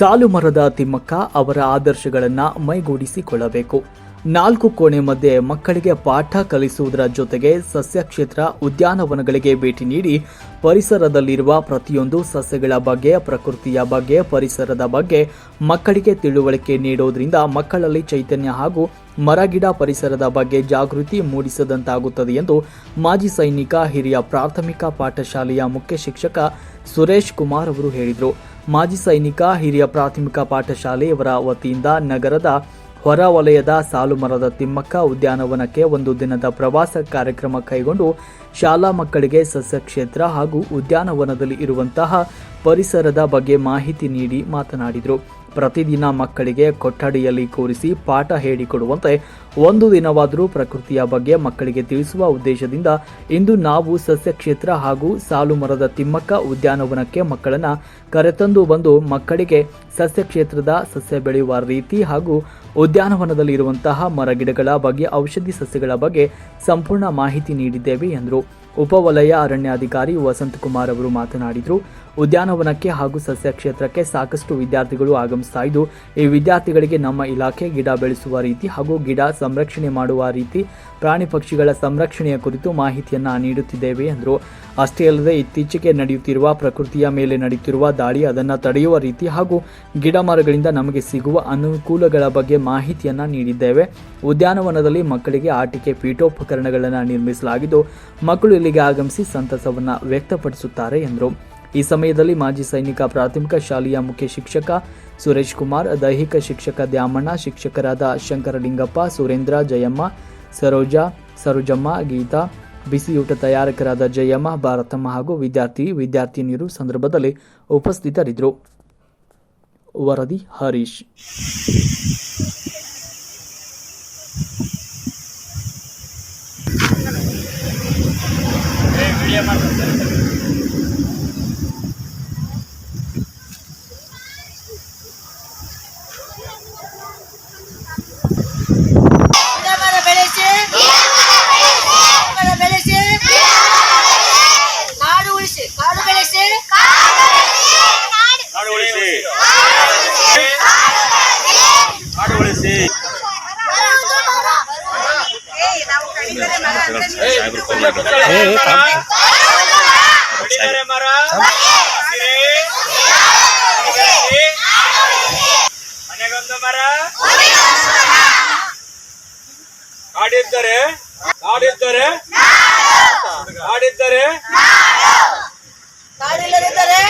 ಸಾಲು ಮರದ ತಿಮ್ಮಕ್ಕ ಅವರ ಆದರ್ಶಗಳನ್ನು ಮೈಗೂಡಿಸಿಕೊಳ್ಳಬೇಕು. ನಾಲ್ಕು ಕೋಣೆ ಮಧ್ಯೆ ಮಕ್ಕಳಿಗೆ ಪಾಠ ಕಲಿಸುವುದರ ಜೊತೆಗೆ ಸಸ್ಯ ಕ್ಷೇತ್ರ ಉದ್ಯಾನವನಗಳಿಗೆ ಭೇಟಿ ನೀಡಿ ಪರಿಸರದಲ್ಲಿರುವ ಪ್ರತಿಯೊಂದು ಸಸ್ಯಗಳ ಬಗ್ಗೆ, ಪ್ರಕೃತಿಯ ಬಗ್ಗೆ, ಪರಿಸರದ ಬಗ್ಗೆ ಮಕ್ಕಳಿಗೆ ತಿಳುವಳಿಕೆ ನೀಡುವುದರಿಂದ ಮಕ್ಕಳಲ್ಲಿ ಚೈತನ್ಯ ಹಾಗೂ ಮರಗಿಡ ಪರಿಸರದ ಬಗ್ಗೆ ಜಾಗೃತಿ ಮೂಡಿಸದಂತಾಗುತ್ತದೆ ಎಂದು ಮಾಜಿ ಸೈನಿಕ, ಹಿರಿಯ ಪ್ರಾಥಮಿಕ ಪಾಠಶಾಲೆಯ ಮುಖ್ಯ ಶಿಕ್ಷಕ ಸುರೇಶ್ ಕುಮಾರ್ ಅವರು ಹೇಳಿದರು. ಮಾಜಿ ಸೈನಿಕ, ಹಿರಿಯ ಪ್ರಾಥಮಿಕ ಪಾಠಶಾಲೆಯವರ ವತಿಯಿಂದ ನಗರದ ಹೊರ ವಲಯದ ಸಾಲು ಮರದ ತಿಮ್ಮಕ್ಕ ಉದ್ಯಾನವನಕ್ಕೆ ಒಂದು ದಿನದ ಪ್ರವಾಸ ಕಾರ್ಯಕ್ರಮ ಕೈಗೊಂಡು ಶಾಲಾ ಮಕ್ಕಳಿಗೆ ಸಸ್ಯ ಕ್ಷೇತ್ರ ಹಾಗೂ ಉದ್ಯಾನವನದಲ್ಲಿ ಇರುವಂತಹ ಪರಿಸರದ ಬಗ್ಗೆ ಮಾಹಿತಿ ನೀಡಿ ಮಾತನಾಡಿದರು. ಪ್ರತಿದಿನ ಮಕ್ಕಳಿಗೆ ಕೊಠಡಿಯಲ್ಲಿ ಕೂರಿಸಿ ಪಾಠ ಹೇಳಿಕೊಡುವಂತೆ ಒಂದು ದಿನವಾದರೂ ಪ್ರಕೃತಿಯ ಬಗ್ಗೆ ಮಕ್ಕಳಿಗೆ ತಿಳಿಸುವ ಉದ್ದೇಶದಿಂದ ಇಂದು ನಾವು ಸಸ್ಯ ಕ್ಷೇತ್ರ ಹಾಗೂ ಸಾಲು ಮರದ ತಿಮ್ಮಕ್ಕ ಉದ್ಯಾನವನಕ್ಕೆ ಮಕ್ಕಳನ್ನ ಕರೆತಂದು ಬಂದು ಮಕ್ಕಳಿಗೆ ಸಸ್ಯ ಕ್ಷೇತ್ರದ ಸಸ್ಯ ಬೆಳೆಯುವ ರೀತಿ ಹಾಗೂ ಉದ್ಯಾನವನದಲ್ಲಿ ಇರುವಂತಹ ಮರಗಿಡಗಳ ಬಗ್ಗೆ, ಔಷಧಿ ಸಸ್ಯಗಳ ಬಗ್ಗೆ ಸಂಪೂರ್ಣ ಮಾಹಿತಿ ನೀಡಿದ್ದೇವೆ ಎಂದರು. ಉಪವಲಯ ಅರಣ್ಯಾಧಿಕಾರಿ ವಸಂತಕುಮಾರ್ ಅವರು ಮಾತನಾಡಿದರು. ಉದ್ಯಾನವನಕ್ಕೆ ಹಾಗೂ ಸಸ್ಯ ಕ್ಷೇತ್ರಕ್ಕೆ ಸಾಕಷ್ಟು ವಿದ್ಯಾರ್ಥಿಗಳು ಆಗಮಿಸ್ತಾ ಇದ್ದು, ಈ ವಿದ್ಯಾರ್ಥಿಗಳಿಗೆ ನಮ್ಮ ಇಲಾಖೆ ಗಿಡ ಬೆಳೆಸುವ ರೀತಿ ಹಾಗೂ ಗಿಡ ಸಂರಕ್ಷಣೆ ಮಾಡುವ ರೀತಿ ಪ್ರಾಣಿ ಪಕ್ಷಿಗಳ ಸಂರಕ್ಷಣೆಯ ಕುರಿತು ಮಾಹಿತಿಯನ್ನ ನೀಡುತ್ತಿದ್ದೇವೆ ಎಂದರು. ಅಷ್ಟೇ ಅಲ್ಲದೆ, ಇತ್ತೀಚೆಗೆ ನಡೆಯುತ್ತಿರುವ ಪ್ರಕೃತಿಯ ಮೇಲೆ ನಡೆಯುತ್ತಿರುವ ದಾಳಿ ಅದನ್ನು ತಡೆಯುವ ರೀತಿ ಹಾಗೂ ಗಿಡ ಮರಗಳಿಂದ ನಮಗೆ ಸಿಗುವ ಅನುಕೂಲಗಳ ಬಗ್ಗೆ ಮಾಹಿತಿಯನ್ನು ನೀಡಿದ್ದೇವೆ. ಉದ್ಯಾನವನದಲ್ಲಿ ಮಕ್ಕಳಿಗೆ ಆಟಿಕೆ ಪೀಠೋಪಕರಣಗಳನ್ನು ನಿರ್ಮಿಸಲಾಗಿದ್ದು, ಮಕ್ಕಳು ಇಲ್ಲಿಗೆ ಆಗಮಿಸಿ ಸಂತಸವನ್ನು ವ್ಯಕ್ತಪಡಿಸುತ್ತಾರೆ ಎಂದರು. ಈ ಸಮಯದಲ್ಲಿ ಮಾಜಿ ಸೈನಿಕ, ಪ್ರಾಥಮಿಕ ಶಾಲೆಯ ಮುಖ್ಯ ಶಿಕ್ಷಕ ಸುರೇಶ್ ಕುಮಾರ್, ದೈಹಿಕ ಶಿಕ್ಷಕ ದ್ಯಾಮಣ್ಣ, ಶಿಕ್ಷಕರಾದ ಶಂಕರಲಿಂಗಪ್ಪ, ಸುರೇಂದ್ರ, ಜಯಮ್ಮ, ಸರೋಜಾ, ಸರೋಜಮ್ಮ, ಗೀತಾ, ಬಿಸಿಯೂಟ ತಯಾರಕರಾದ ಜಯಮ್ಮ, ಭಾರತಮ್ಮ ಹಾಗೂ ವಿದ್ಯಾರ್ಥಿ, ವಿದ್ಯಾರ್ಥಿನಿಯರು ಸಂದರ್ಭದಲ್ಲಿ ಉಪಸ್ಥಿತರಿದ್ದರು. ವರದಿ ಹರೀಶ್ ಮರ ಬೆಳೆಸಿ ಮರ ಬೆಳೆಸಿ ಕಾಡು ಉಳಿಸಿ ಕಾಡು ಬೆಳೆಸಿ ಕಾಡು ಉಳಿಸಿ ಕಾಡು ಉಳಿಸಿ. ಬೆಳೆಸಿ. ಮನೆಗೊಂದು ಮರ ಕಾಡಿದ್ದರೆ ಕಾಡಿದ್ದರೆ ಕಾಡಿದ್ದರೆ ಕಾರ್ಡ್ ಇಲ್ಲದಿದ್ದರೆ